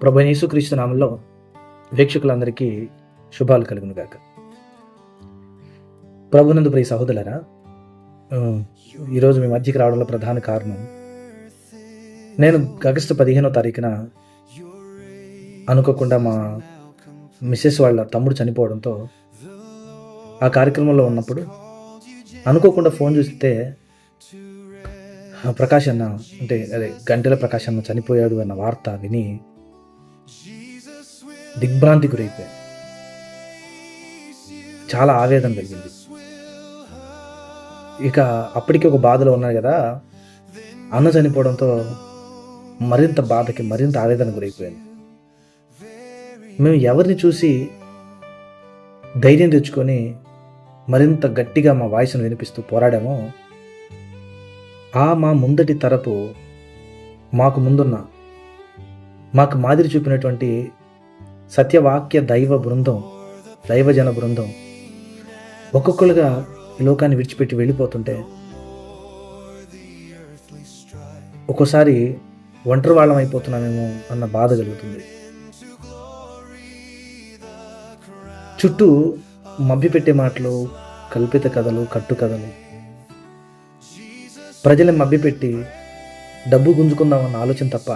ప్రభు యేసుక్రీస్తు నామంలో వీక్షకులందరికీ శుభాలు కలుగును గాక. ప్రభునందు ప్రియ సహోదరులారా ఈరోజు మీ మధ్యకి రావడంలో ప్రధాన కారణం నేను ఆగస్టు పదిహేనో తారీఖున అనుకోకుండా మా మిస్సెస్ వాళ్ళ తమ్ముడు చనిపోవడంతో ఆ కార్యక్రమంలో ఉన్నప్పుడు అనుకోకుండా ఫోన్ చూస్తే ఆ, ప్రకాష్ అన్న అంటే అదే గంటల ప్రకాష్ అన్న చనిపోయాడు అన్న వార్త విని దిగ్భ్రాంతి గురైపోయాను చాలా ఆవేదన కలిగింది. ఇక అప్పటికి ఒక బాధలో ఉన్నాడు కదా అన్న చనిపోవడంతో మరింత బాధకి మరింత ఆవేదన గురైపోయాను. మేము ఎవరిని చూసి ధైర్యం తెచ్చుకొని మరింత గట్టిగా మా వాయిస్ను వినిపిస్తూ పోరాడామో ఆ మా ముందటి తరపు మాకు ముందున్న మాకు మాదిరి చూపినటువంటి సత్యవాక్య దైవ బృందం దైవజన బృందం. ఒక్కొక్కరుగా ఈ లోకాన్ని విడిచిపెట్టి వెళ్ళిపోతుంటే ఒక్కోసారి ఒంటరి వాళ్ళం అయిపోతున్నామేమో అన్న బాధ కలుగుతుంది చుట్టూ మభ్యపెట్టే మాటలు కల్పిత కథలు కట్టు కథలు. ప్రజలను మభ్యపెట్టి డబ్బు గుంజుకుందామన్న ఆలోచన తప్ప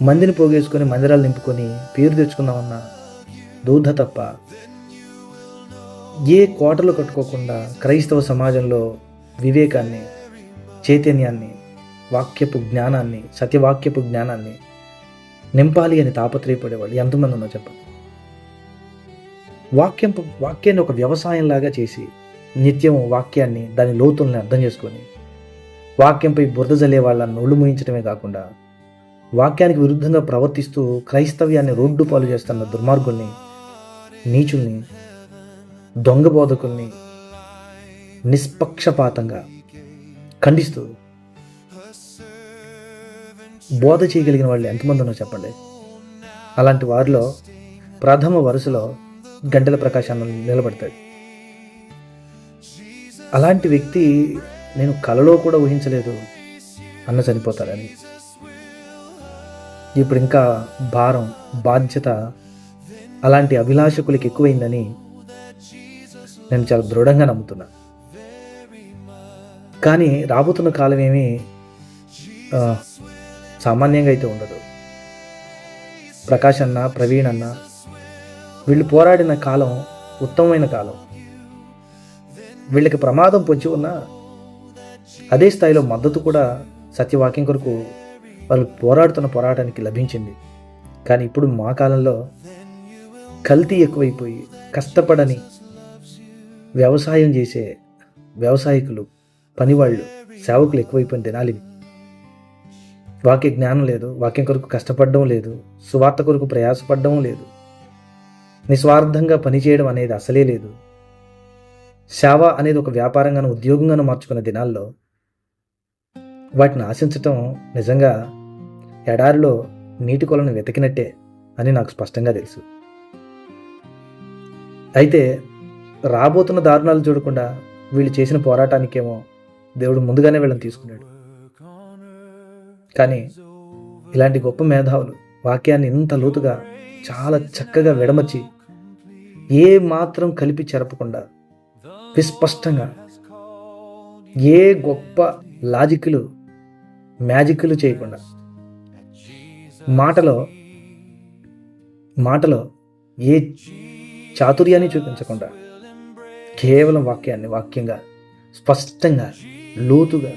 మందిని పోగేసుకొని మందిరాలు నింపుకొని పేరు తెచ్చుకుందామన్న దూధ తప్ప ఏ కోటలు కట్టుకోకుండా క్రైస్తవ సమాజంలో వివేకాన్ని చైతన్యాన్ని వాక్యపు జ్ఞానాన్ని సత్యవాక్యపు జ్ఞానాన్ని నింపాలి అని తాపత్రయపడేవాళ్ళు ఎంతమంది ఉన్నా చెప్పండి? వాక్యం వాక్యాన్ని ఒక వ్యవసాయంలాగా చేసి నిత్యం వాక్యాన్ని దాని లోతుల్ని అర్థం చేసుకొని వాక్యంపై బురద జల్లే వాళ్ళ నోళ్ళు ముయించడమే కాకుండా వాక్యానికి విరుద్ధంగా ప్రవర్తిస్తూ క్రైస్తవ్యాన్ని రోడ్డు పాలు చేస్తున్న దుర్మార్గుల్ని నీచుల్ని దొంగ బోధకుల్ని నిష్పక్షపాతంగా ఖండిస్తూ బోధ చేయగలిగిన వాళ్ళు ఎంతమంది ఉన్నా చెప్పండి. అలాంటి వారిలో ప్రథమ వరుసలో గంటల ప్రకాశాన్ని నిలబడతాడు. అలాంటి వ్యక్తి నేను కలలో కూడా ఊహించలేదు అన్న చనిపోతారని ఇప్పుడు ఇంకా భారం బాధ్యత అలాంటి అభిలాషకులకి ఎక్కువైందని నేను చాలా దృఢంగా నమ్ముతున్నా. కానీ రాబోతున్న కాలం ఏమీ సామాన్యంగా అయితే ఉండదు. ప్రకాష్ అన్న ప్రవీణ్ అన్న వీళ్ళు పోరాడిన కాలం ఉత్తమమైన కాలం. వీళ్ళకి ప్రమాదం పొంచి ఉన్న అదే స్థాయిలో మద్దతు కూడా సత్యవాక్యం కొరకు వాళ్ళు పోరాడుతున్న పోరాటానికి లభించింది. కానీ ఇప్పుడు మా కాలంలో కల్తీ ఎక్కువైపోయి కష్టపడని వ్యవసాయం చేసే వ్యవసాయకులు పనివాళ్ళు సేవకులు ఎక్కువైపోయిన దినాలి వాక్య జ్ఞానం లేదు వాక్యం కొరకు కష్టపడడం లేదు సువార్త కొరకు ప్రయాసపడడం లేదు. నిస్వార్థంగా పనిచేయడం అనేది అసలే లేదు. సేవ అనేది ఒక వ్యాపారంగాను ఉద్యోగంగాను మార్చుకున్న దినాల్లో వాటిని ఆశించటం నిజంగా ఎడారిలో నీటి కొలను వెతికినట్టే అని నాకు స్పష్టంగా తెలుసు. అయితే రాబోతున్న దారుణాలు చూడకుండా వీళ్ళు చేసిన పోరాటానికేమో దేవుడు ముందుగానే వీళ్ళని తీసుకున్నాడు. కానీ ఇలాంటి గొప్ప మేధావులు వాక్యాన్ని ఇంత లోతుగా చాలా చక్కగా విడమర్చి ఏ మాత్రం కలిపి చెరపకుండా విస్పష్టంగా ఏ గొప్ప లాజిక్లు మ్యాజిక్లు చేయకుండా మాటలో మాటలో ఏ చాతుర్యాన్ని చూపించకుండా కేవలం వాక్యాన్ని వాక్యంగా స్పష్టంగా లోతుగా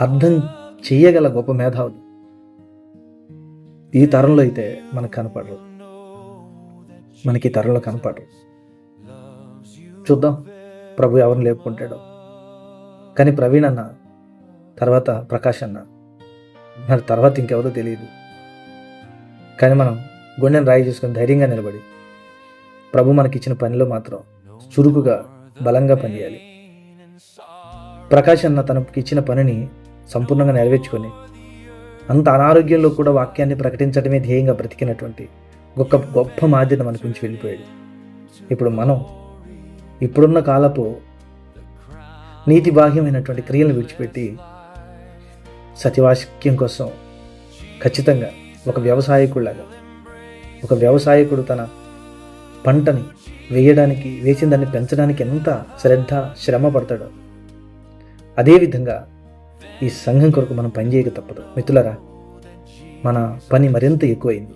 అర్థం చేయగల గొప్ప మేధావులు ఈ తరంలో అయితే మనకు కనపడరు. మనకి ఈ తరంలో కనపడరు. చూద్దాం ప్రభు ఎవరిని లేపుకుంటాడో. కానీ ప్రవీణ్ అన్న తర్వాత ప్రకాష్ అన్న మరి తర్వాత ఇంకెవరో తెలియదు. కానీ మనం గుండెను రాయి చేసుకొని ధైర్యంగా నిలబడి ప్రభు మనకిచ్చిన పనిలో మాత్రం చురుకుగా బలంగా పనిచేయాలి. ప్రకాష్ అన్న తనకి ఇచ్చిన పనిని సంపూర్ణంగా నెరవేర్చుకొని అంత అనారోగ్యంలో కూడా వాక్యాన్ని ప్రకటించడమే ధ్యేయంగా బ్రతికినటువంటి గొప్ప గొప్ప మాధ్యత మనకు ఉంచి వెళ్ళిపోయాడు. ఇప్పుడు మనం ఇప్పుడున్న కాలపు నీతి బాహ్యమైనటువంటి క్రియలను విడిచిపెట్టి సతివాక్యం కోసం ఖచ్చితంగా ఒక వ్యవసాయకుడిలాగా ఒక వ్యవసాయకుడు తన పంటని వేయడానికి వేసిన దాన్ని పెంచడానికి ఎంత శ్రద్ధ శ్రమ పడతాడో అదేవిధంగా ఈ సంఘం కొరకు మనం పనిచేయక తప్పదు. మిత్రులరా మన పని మరింత ఎక్కువైంది.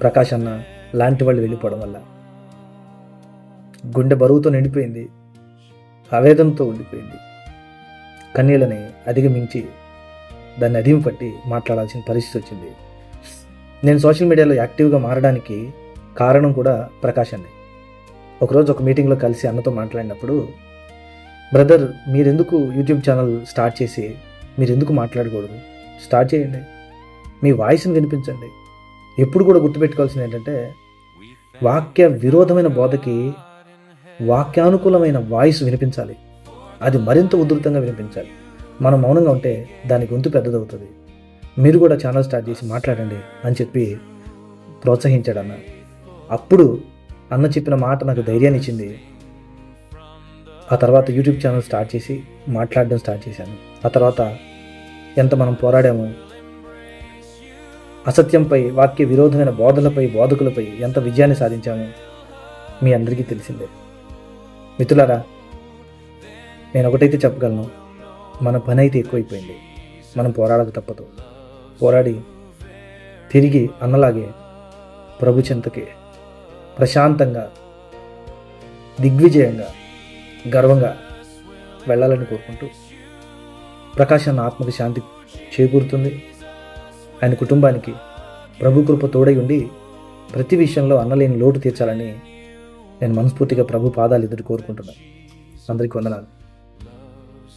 ప్రకాష్ అన్న లాంటి వాళ్ళు వెళ్ళిపోవడం వల్ల. గుండె బరువుతో నిండిపోయింది ఆవేదంతో ఉండిపోయింది. కన్నీళ్ళని అధిగమించి దాన్ని అదిమి పట్టి మాట్లాడాల్సిన పరిస్థితి వచ్చింది. నేను సోషల్ మీడియాలో యాక్టివ్గా మారడానికి కారణం కూడా ప్రకాష్ అన్నే ఒకరోజు ఒక మీటింగ్లో కలిసి అన్నతో మాట్లాడినప్పుడు బ్రదర్ మీరెందుకు యూట్యూబ్ ఛానల్ స్టార్ట్ చేసి మీరెందుకు మాట్లాడకూడదు? స్టార్ట్ చేయండి. మీ వాయిస్ని వినిపించండి. ఎప్పుడు కూడా గుర్తుపెట్టుకోవాల్సింది ఏంటంటే వాక్య విరోధమైన బోధకి వాక్యానుకూలమైన వాయిస్ వినిపించాలి. అది మరింత ఉధృతంగా వినిపించాలి. మనం మౌనంగా ఉంటే దాని గొంతు పెద్దదవుతుంది. మీరు కూడా ఛానల్ స్టార్ట్ చేసి మాట్లాడండి అని చెప్పి ప్రోత్సహించాడు అన్న అప్పుడు అన్న చెప్పిన మాట నాకు ధైర్యాన్ని ఇచ్చింది. ఆ తర్వాత యూట్యూబ్ ఛానల్ స్టార్ట్ చేసి మాట్లాడడం స్టార్ట్ చేశాను. ఆ తర్వాత ఎంత మనం పోరాడాము అసత్యంపై వాక్య విరోధమైన బోధలపై బోధకులపై ఎంత విజయాన్ని సాధించామో మీ అందరికీ తెలిసిందే. మిత్రులారా నేను ఒకటైతే చెప్పగలను. మన పని అయితే ఎక్కువైపోయింది. మనం పోరాడక తప్పదు. పోరాడి తిరిగి అన్నలాగే ప్రభు చెంతకి ప్రశాంతంగా దిగ్విజయంగా గర్వంగా వెళ్ళాలని కోరుకుంటూ ప్రకాశ్ ఆత్మకు శాంతి చేకూరుతుంది. ఆయన కుటుంబానికి ప్రభు కృప తోడై ఉండి ప్రతి విషయంలో అన్నలేని లోటు తీర్చాలని నేను మనస్ఫూర్తిగా ప్రభు పాదాలు ఎదురు కోరుకుంటున్నాను. అందరికీ వందనాలు.